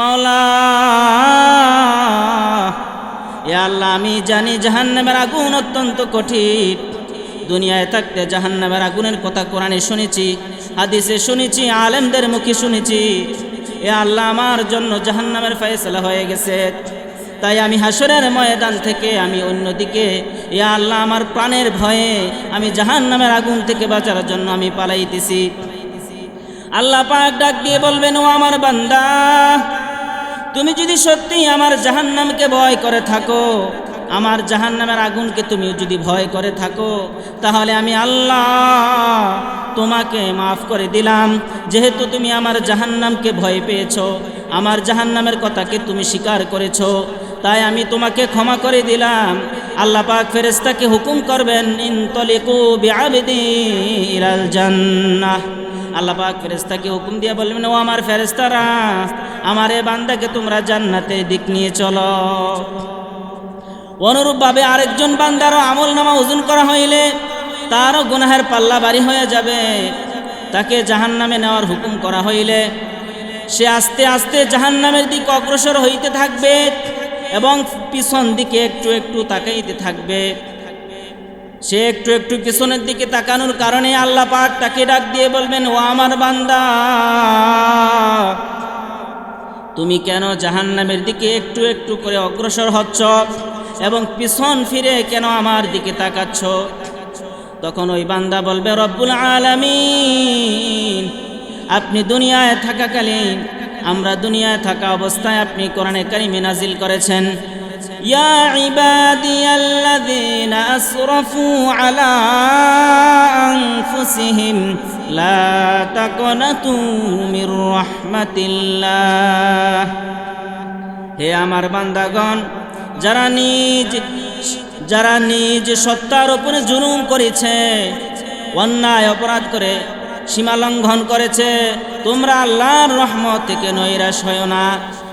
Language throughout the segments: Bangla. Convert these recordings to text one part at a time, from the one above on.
মাওলা আল্লাহ, আমি জানি জাহান্নামের আগুন অত্যন্ত কঠিন। দুনিয়ায় থাকতে জাহান্নামের আগুনের কথা কোরআনে শুনেছি, হাদিসে শুনেছি, আলেমদের মুখে শুনেছি। এ আল্লাহ, আমার জন্য জাহান্নামের ফয়সলা হয়ে গেছে। তাই আমি হাসরের ময়দান থেকে আমি অন্যদিকে এ আল্লাহ, আমার প্রাণের ভয়ে আমি জাহান্নামের আগুন থেকে বাঁচার জন্য আমি পালাইতেছি। আল্লাহ পাক ডাক দিয়ে বলবেন, ও আমার বান্দা তুমি যদি সত্যি আমার জাহান্নামকে ভয় করে থাকো, আমার জাহান্নামের আগুনকে তুমি যদি ভয় করে থাকো, তাহলে আমি আল্লাহ তোমাকে মাফ করে দিলাম। যেহেতু তুমি আমার জাহান্নামকে ভয় পেয়েছ, আমার জাহান্নামের কথাকে তুমি স্বীকার করেছ, তাই আমি তোমাকে ক্ষমা করে দিলাম। আল্লাহ পাক ফেরেস্তাকে হুকুম করবেন, ইনতলিকু বিআবদি ইলাল জান্নাহ। আল্লাহ পাক ফেরেস্তাকে হুকুম দিয়ে বলবেন ও আমার ফেরেস্তারা আমার এ বান্দাকে তোমরা জান্নাতে দিক নিয়ে চলো। অনুরূপভাবে আরেকজন বান্দারও আমল নামা ওজন করা হইলে তারও গুনাহের পাল্লা বাড়ি হয়ে যাবে। তাকে জাহান্নামে নেওয়ার হুকুম করা হইলে সে আস্তে আস্তে জাহান্নামের দিকে অগ্রসর হইতে থাকবে এবং পিছন দিকে একটু একটু তাকাইতে থাকবে। সে একটু একটু পিছনের দিকে তাকানোর কারণে আল্লাহ পাক তাকে ডাক দিয়ে বলবেন, ও আমার বান্দা, তুমি কেন জাহান্নামের দিকে একটু একটু করে অগ্রসর হচ্ছ এবং পিছন ফিরে কেন আমার দিকে তাকাচ্ছ? তখন ওই বান্দা বলবে, রব্বুল আলামিন, আপনি দুনিয়ায় থাকাকালীন, আমরা দুনিয়ায় থাকা অবস্থায় আপনি কোরআনে কারিমে নাজিল করেছেন। ইয়া ইবাদিয়াল্লাযীনা আসরাফু আলা আনফুসিহিম লা তাকনাতু মির রাহমাতিল্লাহ হে আমার বান্দাগণ, যারা নিজ যারা নিজ সত্তার উপরে জুলুম করেছে, অন্যায় অপরাধ করে, সীমা লঙ্ঘন করেছে, তোমরা আল্লাহর রহমত থেকে নৈরাশ হয় না।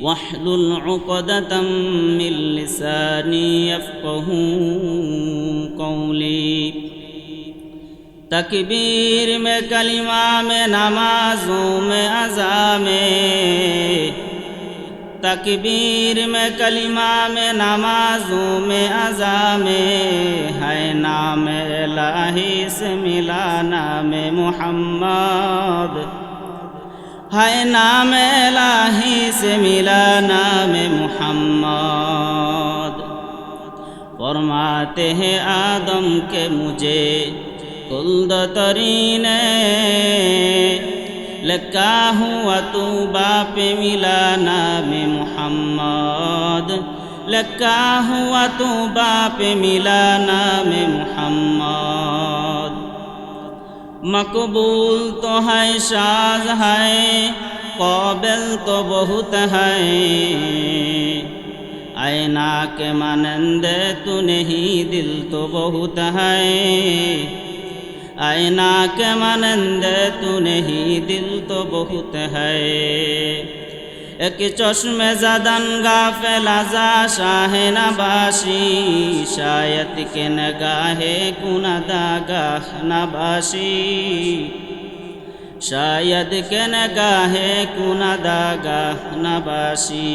واحلل عقدة من لساني يفقه قولي. تکبیر میں کلمہ میں نمازوں میں اذا میں تکبیر میں کلمہ میں نمازوں میں اذا ہے نام الہی سے ملا نام محمد. হায় নাম এলাহি সে মিলা নামে মোহাম্মদ ফরমাতে হে আদমকে মুঝে কুলদ তরিনে لکا ہوا تو باپ ملا نام محمد لکا ہوا تو باپ ملا نام محمد مقبول تو ہے شاز ہے قابل تو بہت ہے آئینہ کے مانند تو نہیں دل تو بہت ہے آئینہ کے مانند تو نہیں دل تو بہت ہے नहीं दिल तो बहुत है एक चश्मे जदन गाफिला जा शाह नबाशी शायद के नगाहे कुनदा गाह नबाशी शायद के नगाहे कुनदा गाह नबाशी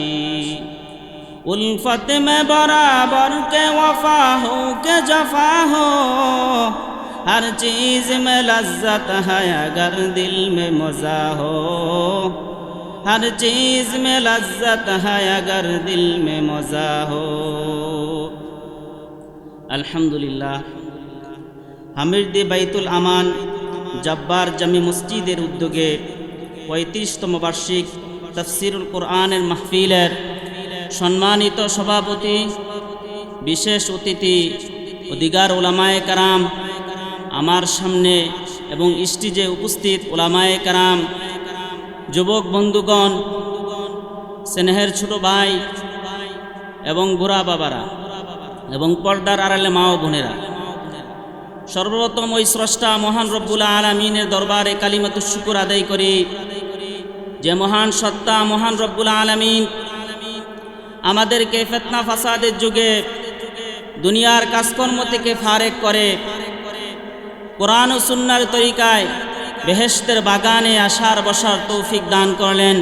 उल्फत में बराबर के वफा हो के जफा हो हर चीज में लज्जत है अगर दिल में मज़ा हो ہر چیز میں لذت ہے اگر دل میں مزہ ہو আলহামদুলিল্লাহ হামিরদি বাইতুল আমান জব্বার জামি মসজিদের উদ্যোগে পঁয়ত্রিশতম বার্ষিক তফসিরুল কোরআনের মাহফিলের সম্মানিত সভাপতি, বিশেষ অতিথি, অধিকার ওলামায়ে কারাম, আমার সামনে এবং স্টেজে উপস্থিত ওলামায়ে কারাম যুবক বন্ধুগণ, স্নেহের ছোট ভাই এবং বুড়া বাবারা এবং পর্দার আড়ালে মা ও বোনেরা, সর্বপ্রথম ওই স্রষ্টা মহান রব্বুল আলমিনের দরবারে কালিমাতু শুকুর আদায় করি, যে মহান সত্তা, মহান রব্বুল আলমিন আমাদেরকে ফেতনা ফাসাদের যুগে দুনিয়ার কাজকর্ম থেকে ফারেক করে, কোরআন ও সুন্নার তরিকায় বেহেস্তের বাগানে আসার বসার তৌফিক দান করলেন।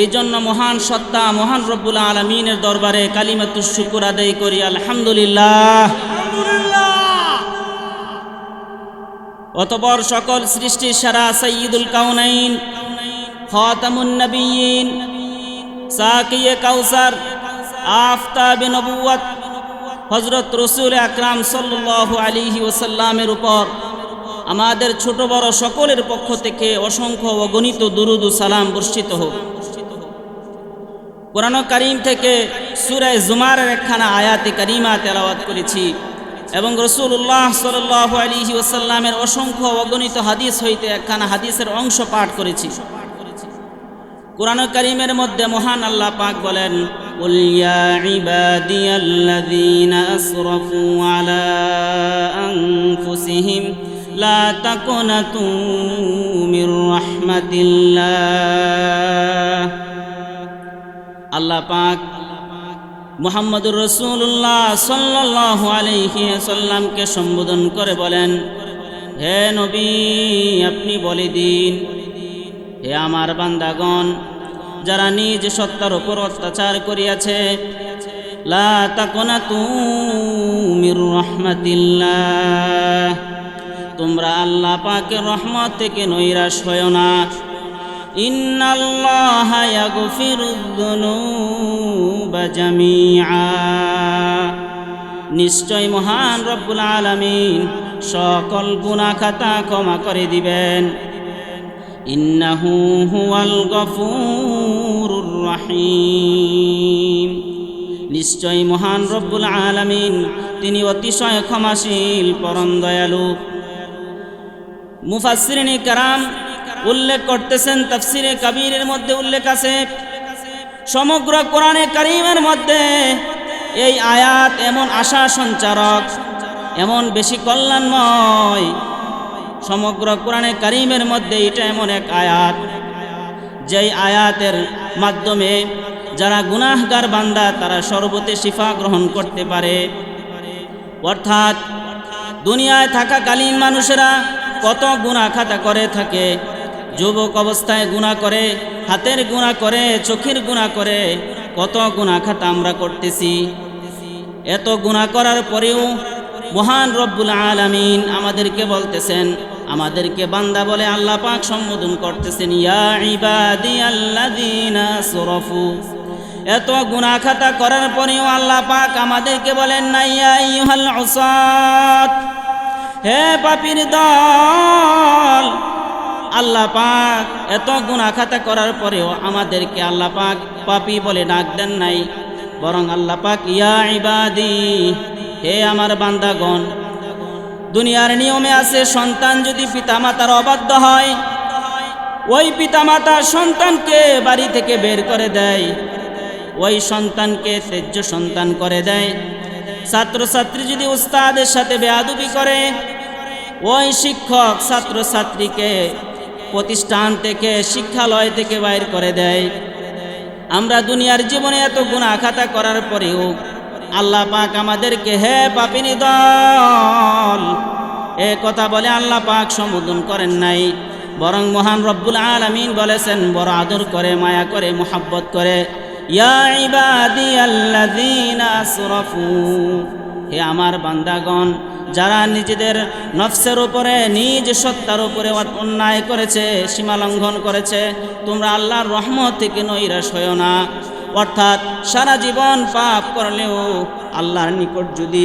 এই জন্য মহান সত্তা, মহান রব্বুল আলমিনের দরবারে কালিমাতু শুকুর আদায় করি, আলহামদুলিল্লাহ। অতপর সকল সৃষ্টির সারা সঈদুল কাউনাইন খাতামুন নবীন, সাকিয়ে কাউসার আফতাব নবুয়ত হজরত রসুল আকরাম সাল্লাল্লাহু আলাইহি ওসাল্লামের উপর আমাদের ছোট বড় সকলের পক্ষ থেকে অসংখ্য অগণিত দুরুদ ও সালাম বর্ষিত হোক কোরআন করিম থেকে সুরায় জুমারের একখানা আয়াতে করিমা তেলাওয়াত করেছি এবং রসুল্লাহ সাল্লাহ আলিহি ওসাল্লামের অসংখ্য অগণিত হাদিস হইতে একখানা হাদিসের অংশ পাঠ করেছি কোরআন করিমের মধ্যে মহান আল্লাহ পাক বলেন قل يا عبادي الذين أسرفوا على أنفسهم لا تقنطوا من رحمة الله আল্লাহ পাক মোহাম্মদুর রসুল্লাহ সাল্লাহ আলহি সাল্লামকে সম্বোধন করে বলেন হে নবী আপনি বলে দিন হে আমার বান্দাগণ যারা নিজ সত্তার উপর অত্যাচার করিয়াছে লা তাকনা তুমির রহমাতিল্লাহ তোমরা আল্লাহ পাকের রহমত থেকে নৈরাশ হয় না। নিশ্চয় মহান রব্বুল আলামিন সকল গুনাহ খাতা ক্ষমা করে দিবেন। ইন্নাহু হুয়াল গফুরুর নিশ্চয় মহান রব্বুল আলামিন, তিনি অতিশয় ক্ষমাশীল, পরম দয়ালু। মুফাসসিরিনে কারাম উল্লেখ করতেছেন, তফসিরে কবিরের মধ্যে উল্লেখ আছে। সমগ্র কোরআনে করিমের মধ্যে এই আয়াত এমন আশা সঞ্চারক, এমন বেশি কল্যাণময়। সমগ্র কোরআনে করিমের মধ্যে এটা এমন এক আয়াত, যেই আয়াতের মাধ্যমে যারা গুনাহগার বান্দা, তারা সর্বতে শিফা গ্রহণ করতে পারে। অর্থাৎ দুনিয়ায় থাকাকালীন মানুষেরা কত গুণা খাতা করে থাকে? যুবক অবস্থায় গুণা করে, হাতের গুণা করে, চোখের গুণা করে, কত গুণা খাতা আমরা করতেছি? এত গুণা করার পরেও মহান রব্বুল আলামিন আমাদেরকে বলতেছেন, আমাদেরকে বান্দা বলে আল্লাহ পাক সম্বোধন করতেছেন, ইয়া এত গুনাহ খাতা করার পরেও আল্লাহ পাক আমাদেরকে বলেন না ইয়া আইয়ুহাল উসাত। হে পাপির দল, আল্লাহ পাক এত গুনাহ খাতা করার পরেও আমাদেরকে আল্লাহ পাক পাপি বলে ডাক দেন নাই। বরং আল্লাহ পাক, ইয়া ইবাদি, হে আমার বান্দাগণ, দুনিয়ার নিয়মে আছে সন্তান যদি পিতামাতার অবাধ্য হয়, ওই পিতামাতা সন্তানকে বাড়ি থেকে বের করে দেয়, ওই সন্তানকে তেজ্য সন্তান করে দেয়। ছাত্রছাত্রী যদি উস্তাদের সাথে বেয়াদুবি করে ওই শিক্ষক ছাত্রছাত্রীকে প্রতিষ্ঠান থেকে, শিক্ষালয় থেকে বাইর করে দেয়। আমরা দুনিয়ার জীবনে এত গুণা খাতা করার পরেও আল্লাহ পাক আমাদেরকে, হে পাপিনী দল! এ কথা বলে আল্লাহ পাক সম্বোধন করেন নাই। বরং মহান রব্বুল আলমিন বলেছেন, বড় আদর করে, মায়া করে, মোহাব্বত করে। ইয়া ইবাদি আসরাফু হে আমার বান্দাগণ, যারা নিজেদের নফসের উপরে, নিজ সত্তার উপরে অন্যায় করেছে, সীমা লঙ্ঘন করেছে, তোমরা আল্লাহর রহমত থেকে নৈরাশ হয়েও না। অর্থাৎ সারা জীবন পাপ করলেও আল্লাহর নিকট যদি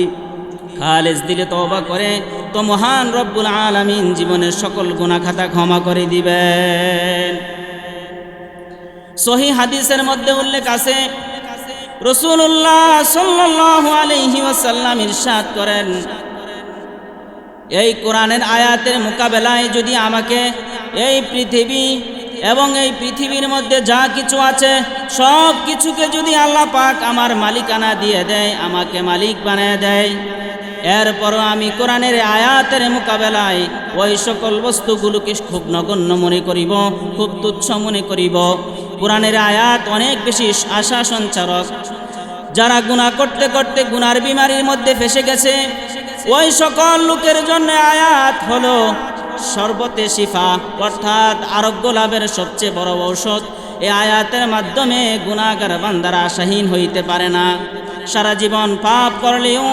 খালেজ দিলে তবা করে, তো মহান রব্বুল আলামিন জীবনের সকল গুণাখাতা ক্ষমা করে দিবেন। সহি হাদিসের মধ্যে উল্লেখ আছে রসুল্লাহ সাল্লাহ আলহি ওয়াসাল্লাম ইরশাদ করেন। এই কোরআনের আয়াতের মোকাবেলায় যদি আমাকে এই পৃথিবী এবং এই পৃথিবীর মধ্যে যা কিছু আছে, সব কিছুকে যদি আল্লাহ পাক আমার মালিকানা দিয়ে দেয়, আমাকে মালিক বানিয়ে দেয়, এরপরও আমি কোরআনের আয়াতের মোকাবেলায় ওই সকল বস্তুগুলোকে খুব নগণ্য মনে করিব, খুব তুচ্ছ মনে করিব। কোরআনের আয়াত অনেক বেশি আশা সঞ্চারক যারা গুণা করতে করতে গুনার বিমারির মধ্যে ফেসে গেছে, ওই সকল লোকের জন্য আয়াত হলো সর্বতে শিফা, অর্থাৎ আরোগ্য লাভের সবচেয়ে বড় ঔষধ। এই আয়াতের মাধ্যমে গুণাগার বান্দারা আশাহীন হইতে পারে না। সারা জীবন পাপ করলেও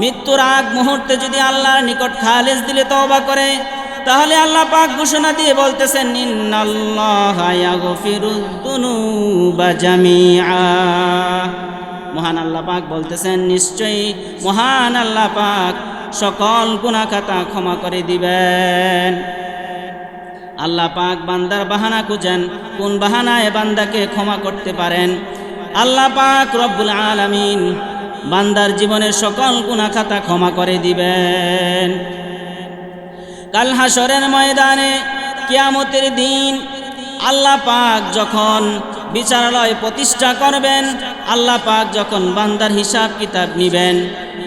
মৃত্যুর আগ মুহূর্তে যদি আল্লাহর নিকট খালেজ দিলে তওবা করে তাহলে আল্লাহ পাক ঘোষণা দিয়ে বলতেছেন মহান আল্লাহ পাক বলতেছেন, নিশ্চয়ই মহান আল্লাহ পাক সকল গুনাহ খাতা ক্ষমা করে দিবেন। আল্লাহ পাক বান্দার বাহানা খুঁজেন, কোন বাহানায় বান্দাকে ক্ষমা করতে পারেন? আল্লাহ পাক রব্বুল আলামিন বান্দার জীবনের সকল গুনাহ খাতা ক্ষমা করে দিবেন। কাল হাসরের ময়দানে কিয়ামতের দিন আল্লাহ পাক যখন বিচারালয় প্রতিষ্ঠা করবেন, আল্লাহ পাক যখন বান্দার হিসাব কিতাব নিবেন,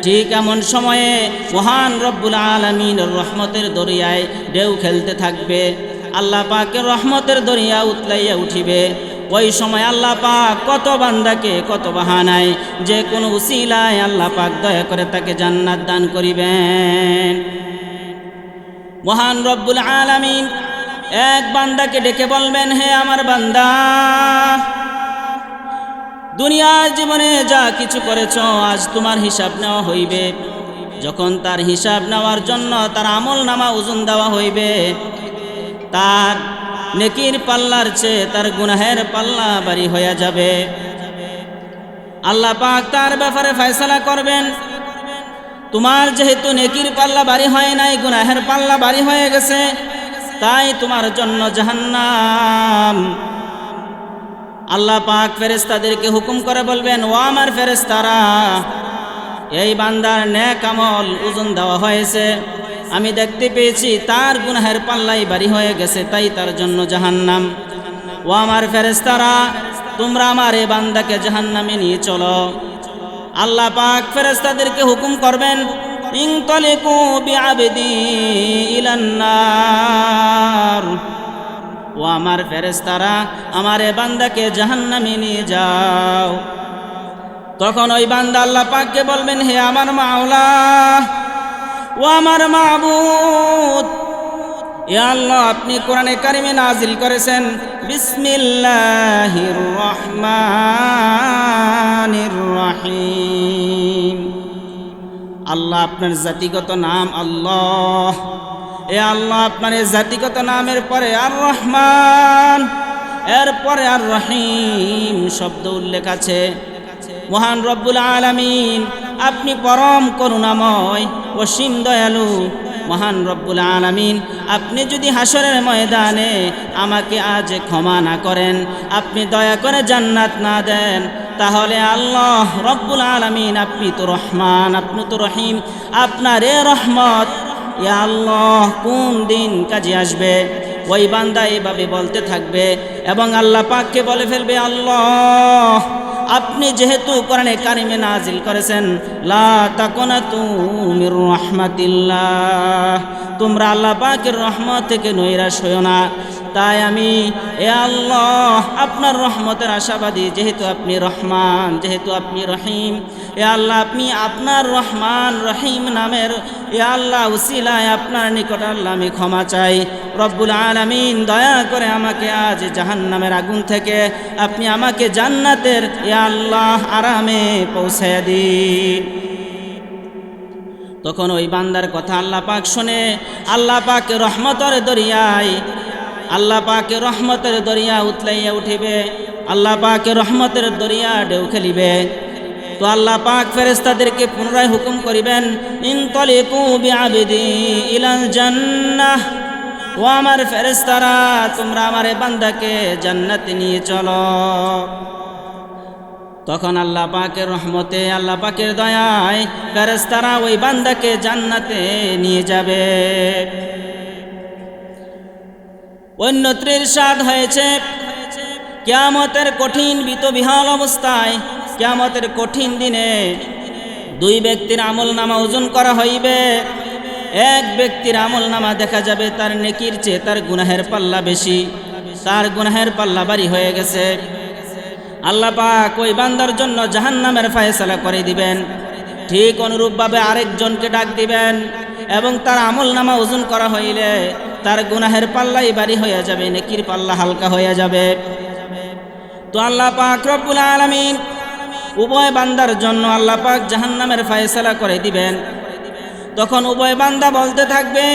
ঠিক এমন সময়ে মহান রব্বুল আলমিন রহমতের দরিয়ায় ঢেউ খেলতে থাকবে। আল্লাহ পাকের রহমতের দরিয়া উতলাইয়া উঠিবে। ওই সময় আল্লাহ পাক কত বান্দাকে কত বাহানায় যে কোনো উসিলায় আল্লাহ পাক দয়া করে তাকে জান্নাত দান করিবেন। মহান রব্বুল আলামিন, এক বান্দাকে ডেকে বলবেন, হে আমার বান্দা, দুনিয়ার জীবনে যা কিছু করেছ, আজ তোমার হিসাব নেওয়া হইবে। যখন তার হিসাব নেওয়ার জন্য তার আমল নামা ওজন দেওয়া হইবে, তার নেকির পাল্লার চেয়ে তার গুনাহের পাল্লা বাড়ি হয়ে যাবে। আল্লাহ পাক তার ব্যাপারে ফয়সালা করবেন। তোমার যেহেতু নেকির পাল্লা বাড়ি হয় নাই, গুনাহের পাল্লা বাড়ি হয়ে গেছে, তাই তোমার জন্য জাহান্নাম। আল্লাহ পাক ফেরেস্তাদেরকে হুকুম করে বলবেন, ও আমার ফেরেস্তারা এই বান্দার ন্যাক আমল ওজন দেওয়া হয়েছে। আমি দেখতে পেয়েছি, তার গুনাহের পাল্লাই বাড়ি হয়ে গেছে, তাই তার জন্য জাহান্নাম। ও আমার ফেরেস্তারা তোমরা আমার এই বান্দাকে জাহান্নামে নিয়ে চলো। আল্লাহ পাক ফেরেস্তাদেরকে হুকুম করবেন, ইনতলিকু বিআবদি ইলান্নার ও আমার ফেরেস্তারা আমার এ বান্দাকে জাহান্নামে নিয়ে যাও। তখন ওই বান্দা আল্লাহ পাককে বলবেন, হে আমার মাওলা, ও আমার মাবুদ এ আল্লাহ, আপনি কোরআনে কারিমে নাজিল করেছেন আল্লাহ আপনার জাতিগত নাম আল্লাহ। এ আল্লাহ, আপনার জাতিগত নামের পরে আর রহমান, এরপরে আর রহিম শব্দ উল্লেখ আছে। মহান রব্বুল আলামিন, আপনি পরম করুণাময়, অসীম দয়ালু মহান রব্বুল আলামিন, আপনি যদি হাসরের ময়দানে আমাকে আজ ক্ষমা না করেন, আপনি দয়া করে জান্নাত না দেন, তাহলে আল্লাহ রব্বুল আলামিন আপনি তো রহমান, আপনি তো রহিম, আপনার এ রহমত, এ আল্লাহ কোন দিন কাজে আসবে? ওই বান্দা এভাবে বলতে থাকবে এবং আল্লাহ পাককে বলে ফেলবে, আল্লাহ আপনি যেহেতু কোরআনে কারিমে নাজিল করেছেন, লা তাকুনা তুমির রহমাতিল্লাহ। তোমরা আল্লাহ পাকের রহমত থেকে নৈরাশ হইও না। তাই আমি, এ আল্লাহ, আপনার রহমতের আশাবাদী, যেহেতু আপনি রহমান, যেহেতু আপনি রহিম, এ আল্লাহ, আপনি আপনার রহমান, রহিম নামের, এ আল্লাহ উসিলায় আপনার নিকট আল্লাহ আমি ক্ষমা চাই। রব্বুল আলমিন, দয়া করে আমাকে আজ জাহান্নামের আগুন থেকে আপনি আমাকে জান্নাতের, এ আল্লাহ, আরামে পৌঁছে দিন। তখন ওই বান্দার কথা আল্লাহ পাক শুনে। আল্লাহ পাক রহমতের দরিয়ায় আল্লাহ পাকে রহমতের দরিয়া উতলাইয়া উঠিবে। আল্লাহ পাকে রহমতের দরিয়া ঢেউ খেলিবে। তো আল্লাহ পাক ফেরেস্তাদেরকে পুনরায় হুকুম করিবেন, ইনতলিকু বিআবিদি ইলাল জান্নাহ। ও আমার ফেরেস্তারা তোমরা আমার বান্দাকে জান্নাতে নিয়ে চলো। তখন আল্লাহ পাকের রহমতে, আল্লাহ পাকের দয়ায় ফেরেস্তারা ওই বান্দাকে জান্নাতে নিয়ে যাবে। অন্যত্রের স্বাদ হয়েছে। কেয়ামতের কঠিন বিতবিহাল অবস্থায় কেয়ামতের কঠিন দিনে দুই ব্যক্তির আমল নামা ওজন করা হইবে। এক ব্যক্তির আমল নামা দেখা যাবে তার নেকির চেয়ে তার গুনাহের পাল্লা বেশি। তার গুনাহের পাল্লা বাড়ি হয়ে গেছে। আল্লাহ পাক ওই বান্দার জন্য জাহান্নামের ফায়সালা করে দিবেন। ঠিক অনুরূপভাবে আরেকজনকে ডাক দিবেন এবং তার আমল নামা ওজন করা হইলে তার গুনাহের পাল্লাই বাড়ি হয়ে যাবে, নেকির পাল্লা হালকা হয়ে যাবে। তো আল্লাহ পাক রব্বুল আলামিন উভয় বান্দার জন্য আল্লাহ পাক জাহান্নামের ফায়সালা করে দিবেন। তখন উভয় বান্দা বলতে থাকবে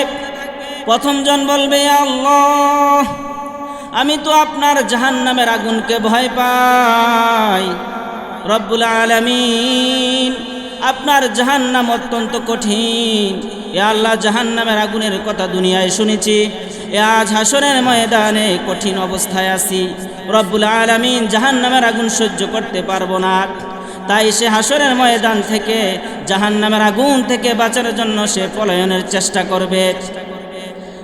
প্রথমজন বলবে, আল্লাহ, আমি তো আপনার জাহান্নামের আগুনকে ভয় পাই। রব্বুল আলামিন, আপনার জাহান্নাম অত্যন্ত কঠিন। এ আল্লাহ জাহান্নামের আগুনের কথা দুনিয়ায় শুনেছি। এ আজ হাসরের ময়দানে কঠিন অবস্থায় আছি। রব্বুল আলামিন জাহান্নামের আগুন সহ্য করতে পারব না। তাই সে হাসরের ময়দান থেকে, জাহান্নামের আগুন থেকে বাঁচার জন্য সে পলায়নের চেষ্টা করবে।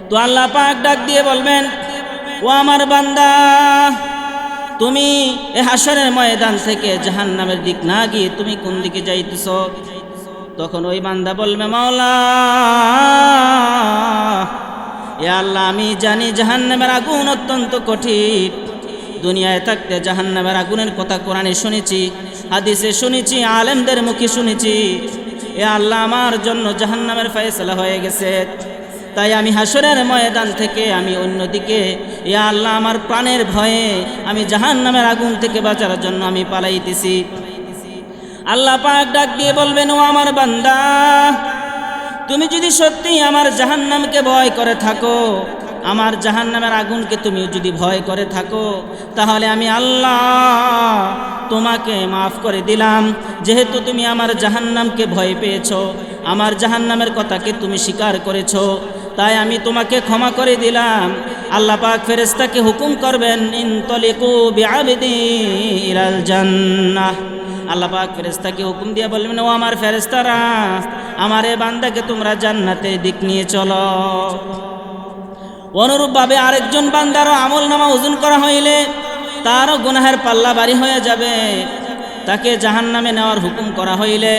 তো আল্লাহ পাক ডাক দিয়ে বলবেন, ও আমার বান্দা, তুমি এ হাসরের ময়দান থেকে জাহান্নামের দিক না গিয়ে তুমি কোন দিকে যাইতেছ? তখন ওই বান্দা বলবে, মাওলা, এ আল্লাহ, আমি জানি জাহান্নামের আগুন অত্যন্ত কঠিন। দুনিয়ায় থাকতে জাহান্নামের আগুনের কথা কোরআনে শুনেছি, হাদিসে শুনেছি, আলেমদের মুখে শুনেছি। এ আল্লাহ, আমার জন্য জাহান্নামের ফয়সলা হয়ে গেছে। তাই আমি হাসরের ময়দান থেকে আমি অন্যদিকে, এ আল্লাহ, আমার প্রাণের ভয়ে আমি জাহান্নামের আগুন থেকে বাঁচার জন্য আমি পালাইতেছি। আল্লাহ পাক ডাক দিয়ে বলবেন, ও আমার বান্দা, তুমি যদি সত্যি আমার জাহান্নামকে ভয় করে থাকো, আমার জাহান্নামের আগুনকে তুমি যদি ভয় করে থাকো, তাহলে আমি আল্লাহ তোমাকে মাফ করে দিলাম। যেহেতু তুমি আমার জাহান্নামকে ভয় পেয়েছ, আমার জাহান্নামের কথাকে তুমি স্বীকার করেছ, তাই আমি তোমাকে ক্ষমা করে দিলাম। আল্লাহ পাক ফেরেস্তাকে হুকুম করবেন, ইনতলিকু বিআবিদি ইলাল জান্নাহ। আল্লাহ পাক ফেরেস্তাকে হুকুম দিয়ে বলবেন ও আমার ফেরেস্তারা আমার এ বান্দাকে তোমরা জান্নাতে দিক নিয়ে চলো। অনুরূপভাবে আরেকজন বান্দারও আমল নামা ওজন করা হইলে তারও গুনাহের পাল্লা বাড়ি হয়ে যাবে। তাকে জাহান নামে নেওয়ার হুকুম করা হইলে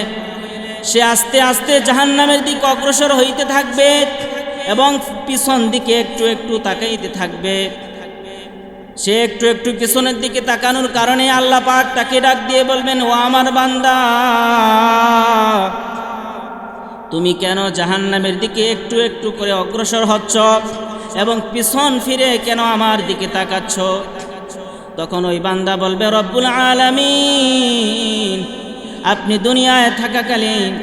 সে আস্তে আস্তে জাহান নামের দিক অগ্রসর হইতে থাকবে এবং পিছন দিকে একটু একটু তাকাইতে থাকবে। সে একটু একটু পিছনের দিকে তাকানোর কারণে আল্লাহ পাক তাকে ডাক দিয়ে বলবেন, ও আমার বান্দা, তুমি কেন জাহান্নামের দিকে একটু একটু করে অগ্রসর হচ্ছ এবং পিছন ফিরে কেন আমার দিকে তাকাচ্ছ? তখন ওই বান্দা বলবে, রব্বুল আলামিন, আপনি দুনিয়ায় থাকাকালীন,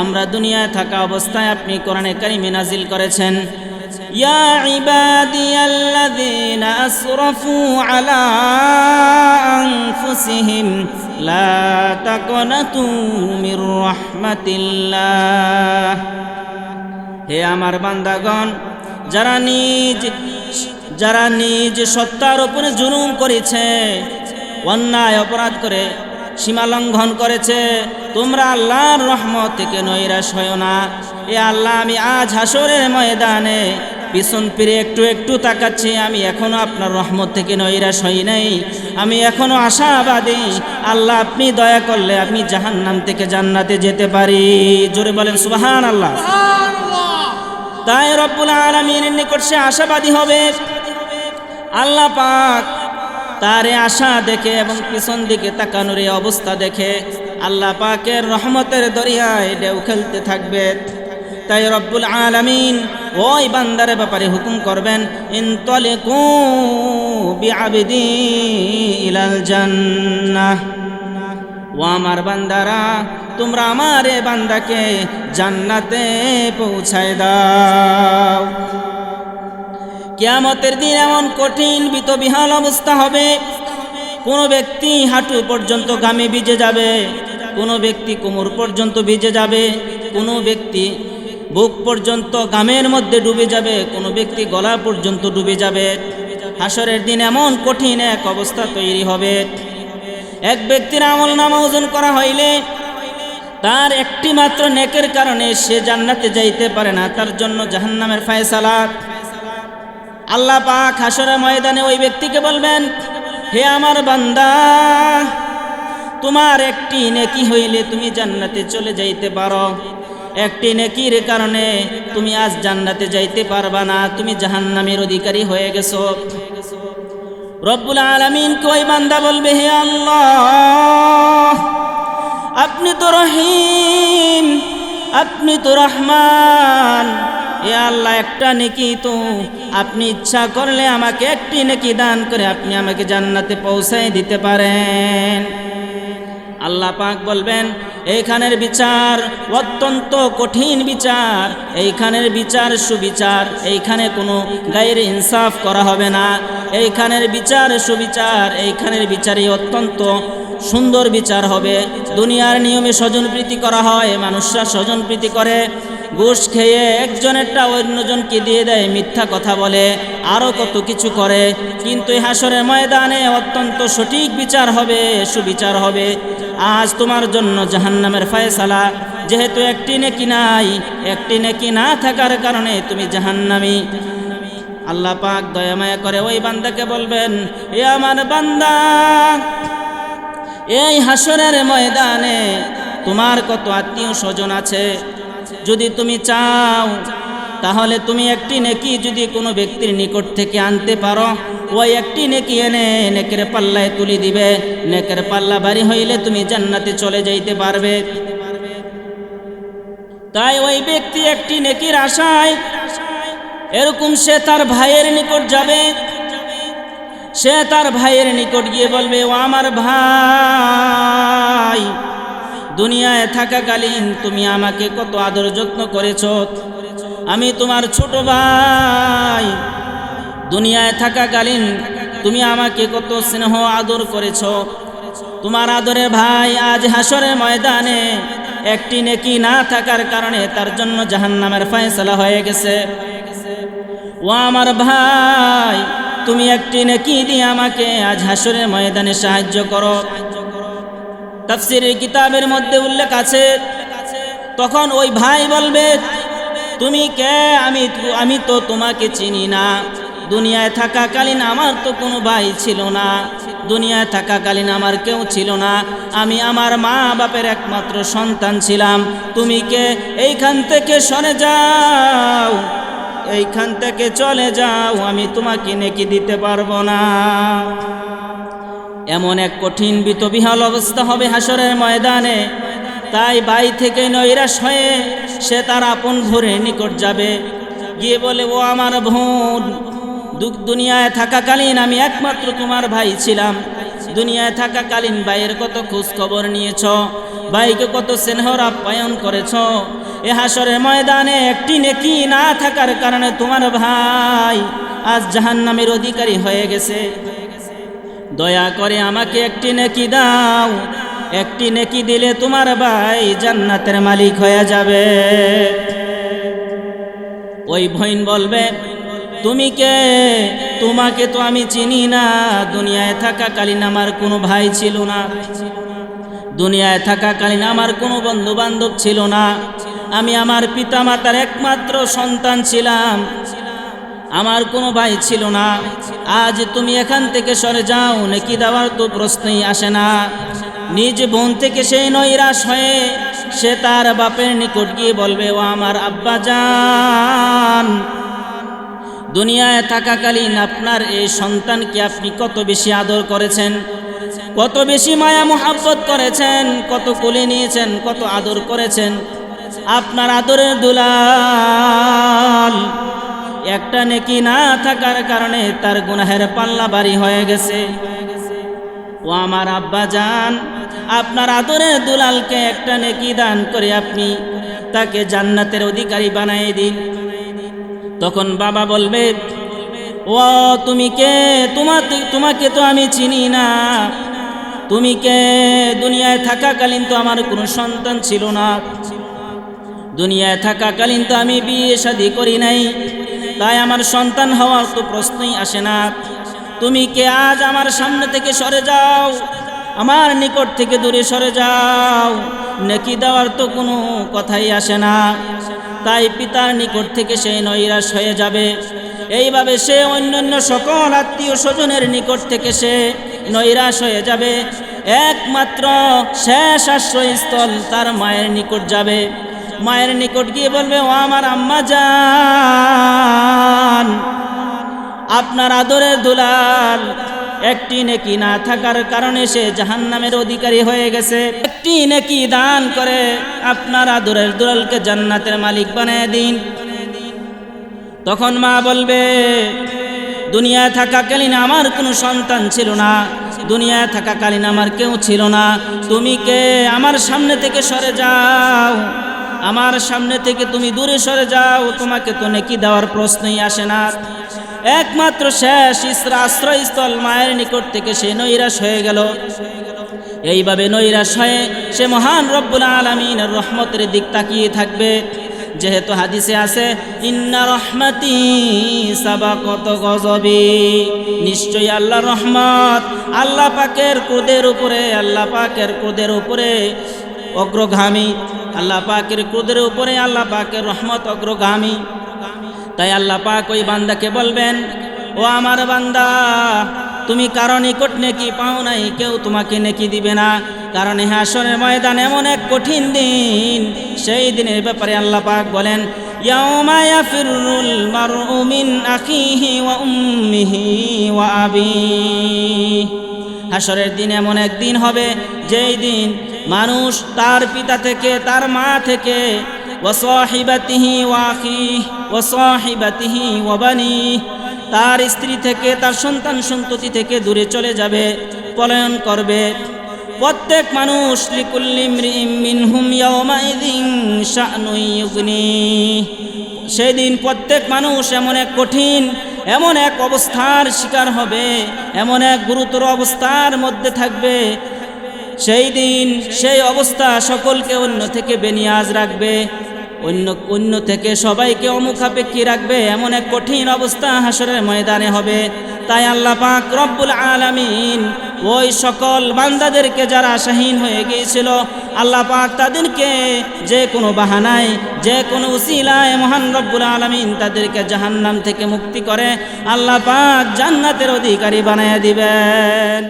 আমরা দুনিয়ায় থাকা অবস্থায় আপনি কোরআনে কারিমে নাজিল করেছেন। ইয়া ইবাদিয়াল্লাযীনা আসরাফু আলা আনফুসিহিম লা তাকনাতু মির রাহমাতিল্লাহ হে আমার বান্দাগণ, যারা নিজ যারা নিজ সত্তার উপরে জুলুম করেছে, অন্যায় অপরাধ করে, সীমা লঙ্ঘন করেছে, তোমরা আল্লাহর রহমত থেকে নৈরাশ হয় না। এ আল্লাহ আমি আজ হাসরের ময়দানে পিছন ফিরে একটু একটু তাকাচ্ছি আমি এখনও আপনার রহমত থেকে নৈরাশ হই নাই। আমি এখনও আশাবাদী আল্লাহ আপনি দয়া করলে আপনি জাহান্নাম থেকে জান্নাতে যেতে পারি। জোরে বলেন সুবাহান আল্লাহ তাই রব্বুল আলমীর নিকট সে আশাবাদী হবে। আল্লাহ পাক তার এ আশা দেখে এবং পিছন দিকে তাকানোর অবস্থা দেখে আল্লাহ পাকের রহমতের দরিয়ায় ঢেউ খেলতে থাকবে। তাই রব্বুল আলামিন ওই বান্দারের ব্যাপারে হুকুম করবেন, ইনতলিকু বিআবিদি ইলাল জান্নাহ। ও আমার বান্দারা, তোমরা আমার এ বান্দাকে জান্নাতে পৌঁছায় দাও। কিয়ামতের দিন এমন কঠিন, বিতবিহাল অবস্থা হবে। কোনো ব্যক্তি হাঁটু পর্যন্ত গামে ভিজে যাবে, কোনো ব্যক্তি কোমর পর্যন্ত ভিজে যাবে, কোনো ব্যক্তি বুক পর্যন্ত গামের মধ্যে ডুবে যাবে, কোনো ব্যক্তি গলা পর্যন্ত ডুবে যাবে। হাসরের দিন এমন কঠিন এক অবস্থা তৈরি হবে। এক ব্যক্তির আমল নামা ওজন করা হইলে তার একটি মাত্র নেকের কারণে সে জান্নাতে যাইতে পারে না, তার জন্য জাহান্নামের ফায়সালা। আল্লাহ পাক হাসরের ময়দানে ওই ব্যক্তিকে বলবেন, হে আমার বান্দা, তোমার একটি নেকি হইলে তুমি জান্নাতে চলে যাইতে পারো। একটি নেকির কারণে তুমি আজ জান্নাতে যাইতে পারবা না, তুমি জাহান্নামের অধিকারী হয়ে গেছো। রব্বুল আলমিন কই বান্দা বলবে, হে আল্লাহ, আপনি তো রহিম, আপনি তো রহমান, এ আল্লাহ একটা নেকি তো, আপনি ইচ্ছা করলে আমাকে একটি নেকি দান করে আপনি আমাকে জান্নাতে পৌঁছায় দিতে পারেন। আল্লাহ পাক বলবেন এইখানের বিচার অত্যন্ত কঠিন বিচার। এইখানের বিচার সুবিচার। এইখানে কোনো গায়ের ইনসাফ করা হবে না। এইখানের বিচার সুবিচার। এইখানের বিচারই অত্যন্ত সুন্দর বিচার হবে। দুনিয়ার নিয়মে স্বজনপ্রীতি করা হয়, মানুষরা স্বজনপ্রীতি করে। ঘুষ খেয়ে একজনেরটা অন্যজনকে দিয়ে দেয়, মিথ্যা কথা বলে আরও কত কিছু করে। কিন্তু এই হাসরের ময়দানে অত্যন্ত সঠিক বিচার হবে, সুবিচার হবে। আজ তোমার জন্য জাহান্নামের ফয়সালা। যেহেতু একটি নেকি নাই, একটি নেকি না থাকার কারণে তুমি জাহান্নামি। আল্লাহ পাক দয়ামায়া করে ওই বান্দাকে বলবেন, এ আমার বান্দা, এই হাসরের ময়দানে তোমার কত আত্মীয় স্বজন আছে? যদি তুমি চাও, তাহলে তুমি একটি নেকি যদি কোনো ব্যক্তির নিকট থেকে আনতে পারো, ওই একটি নেকি এনে নেকের পাল্লায় তুলি দিবে। নেকের পাল্লা বাড়ি হইলে তুমি জান্নাতে চলে যাইতে পারবে। তাই ওই ব্যক্তি একটি নেকির আশায়, এরকম সে তার ভাইয়ের নিকট যাবে। সে তার ভাইয়ের নিকট গিয়ে বলবে, ও আমার ভাই দুনিয়ায় থাকাকালীন তুমি আমাকে কত আদর যত্ন করেছ। আমি তোমার ছোট ভাই। দুনিয়ায় থাকাকালীন তুমি আমাকে কত স্নেহ আদর করেছ। তোমার আদরে ভাই আজ হাসরের ময়দানে একটি নেকি না থাকার কারণে তার জন্য জাহান্নামের ফয়সলা হয়ে গেছে। ও আমার ভাই, তুমি একটি নেকি দিয়ে আমাকে আজ হাসরের ময়দানে সাহায্য করো। তাফসিরের কিতাবের মধ্যে উল্লেখ আছে, তখন ওই ভাই বলবে, তুমি কে? আমি আমি তো তোমাকে চিনি না। দুনিয়ায় থাকাকালীন আমার তো কোনো ভাই ছিল না। দুনিয়ায় থাকাকালীন আমার কেউ ছিল না। আমি আমার মা বাপের একমাত্র সন্তান ছিলাম। তুমি কে? এইখান থেকে সরে যাও। এইখান থেকে চলে যাও। আমি তোমাকে নেকি দিতে পারব না। এমন এক কঠিন বিতবিহল অবস্থা হবে হাসরের ময়দানে। তাই বাই থেকে নৈরাশ হয়ে সে তার আপন ভোরে নিকট যাবে। গিয়ে বলে, ও আমার বোন, দুঃখ দুনিয়ায় থাকাকালীন আমি একমাত্র তোমার ভাই ছিলাম। দুনিয়ায় থাকাকালীন ভাইয়ের কত খোঁজ খবর নিয়েছ, ভাইকে কত স্নেহর আপ্যায়ন করেছ। এ হাসরের ময়দানে একটি নেকি না থাকার কারণে তোমার ভাই আজ জাহান্নামের অধিকারী হয়ে গেছে। দয়া করে আমাকে একটি নেকি দাও। একটি নেকি দিলে তোমার ভাই জান্নাতের মালিক হয়ে যাবে। ওই ভইন বলবে, তুমি কে? তোমাকে তো আমি চিনি না। দুনিয়ায় থাকাকালীন আমার কোনো ভাই ছিল না। দুনিয়ায় থাকাকালীন আমার কোনো বন্ধু বান্ধব ছিল না। আমি আমার পিতা মাতার একমাত্র সন্তান ছিলাম। আমার কোনো ভাই ছিল না। আজ তুমি এখান থেকে সরে যাও, নাকি দেওয়ার তো প্রশ্নই আসে না। নিজ বোন থেকে সেই নৈরাশ হয়ে সে তার বাপের নিকট গিয়ে বলবে, ও আমার আব্বা যান দুনিয়ায় থাকাকালীন আপনার এই সন্তানকে আপনি কত বেশি আদর করেছেন, কত বেশি মায়া মোহাব্বত করেছেন, কত কোলে নিয়েছেন, কত আদর করেছেন। আপনার আদরের দুলাল একটা নেকি না থাকার কারণে তার গুনাহের পাল্লা বাড়ি হয়ে গেছে। ও আমার আব্বা যান আপনার আদরের দুলালকে একটা নেকি দান করে আপনি তাকে জান্নাতের অধিকারী বানিয়ে দিন। তখন বাবা বলবে, ও, তুমি কে? তোমার তোমাকে তো আমি চিনি না। তুমি কে? দুনিয়ায় থাকাকালীন তো আমার কোনো সন্তান ছিল না। দুনিয়ায় থাকাকালীন তো আমি বিয়ে শাদি করি নাই। তাই আমার সন্তান হওয়ার তো প্রশ্নই আসে না। তুমি কে আজ আমার সামনে থেকে সরে যাও? আমার নিকট থেকে দূরে সরে যাও। নেকি দেওয়ার তো কোনো কথাই আসে না। তাই পিতার নিকট থেকে সেই নৈরাশ হয়ে যাবে। এইভাবে সে অন্যান্য সকল আত্মীয় স্বজনের নিকট থেকে সে নৈরাশ হয়ে যাবে। একমাত্র শেষ আশ্রয়স্থল তার মায়ের নিকট যাবে। মায়ের নিকট গিয়ে বলবে, ও আমার আম্মা যান আপনার আদরের দুলাল একটি নেকি না থাকার কারণে সে জাহান্নামের অধিকারী হয়ে গেছে। একটি নেকি দান করে আপনার আদরের দুলালকে জান্নাতের মালিক বানিয়ে দিন। তখন মা বলবে দুনিয়ায় থাকাকালীন আমার কোনো সন্তান ছিল না দুনিয়ায় থাকাকালীন আমার কেউ ছিল না। তুমি কে? আমার সামনে থেকে সরে যাও। আমার সামনে থেকে তুমি দূরে সরে যাও, তোমাকে তো নেকি দেওয়ার প্রশ্নই আসে না। একমাত্র শেষ ইসরা আশ্রয়স্থল মায়ের নিকট থেকে সে নৈরাশ হয়ে গেল। এইভাবে নৈরাশ হয়ে সে মহান রব্বুল আলমিনের রহমতের দিক তাকিয়ে থাকবে। যেহেতু হাদিসে আছে, ইন্না রহমতি সাবাকত গজবি। নিশ্চয়ই আল্লাহ রহমত আল্লাহ পাকের ক্রোধের উপরে, আল্লাহ পাকের ক্রোধের উপরে অগ্রগামী। আল্লাহ পাকের ক্রোধের উপরে আল্লাহ পাকের রহমত অগ্রগামী। তাই আল্লাহ পাক ওই বান্দাকে বলবেন, ও আমার বান্দা, তুমি কারও নিকট নেকি পাও নাই, কেউ তোমাকে নেকি দিবে না। কারণ হাসনের ময়দান এমন এক কঠিন দিন। সেই দিনের ব্যাপারে আল্লাহ পাক বলেন আখিহি ওয়া উম্মিহি ওয়া আবিহি হাসরের দিন এমন একদিন হবে, যেই দিন মানুষ তার পিতা থেকে, তার মা থেকে তার স্ত্রী থেকে, তার সন্তান সন্ততি থেকে দূরে চলে যাবে, পলায়ন করবে। প্রত্যেক মানুষ লিকুল্লিম মিনহুম ইয়াউমাইযিন সেদিন প্রত্যেক মানুষ এমন এক কঠিন, এমন এক অবস্থার শিকার হবে, এমন এক গুরুতর অবস্থার মধ্যে থাকবে। সেই দিন সেই অবস্থা সকলকে অন্য থেকে বেনিয়াজ রাখবে। অন্য অন্য থেকে সবাইকে অমুখাপেক্ষী রাখবে এমন এক কঠিন অবস্থা হাসরের ময়দানে হবে। তাই আল্লাহ পাক রব্বুল আলামিন ওই সকল বান্দাদেরকে যারা শাহীন হয়ে গিয়েছিল, আল্লাহ পাক তাদেরকে যে কোনো বাহানায়, যে কোনো উসিলায় মহান রব্বুল আলামিন তাদেরকে জাহান্নাম থেকে মুক্তি করে আল্লাহ পাক জান্নাতের অধিকারী বানায় দিবেন।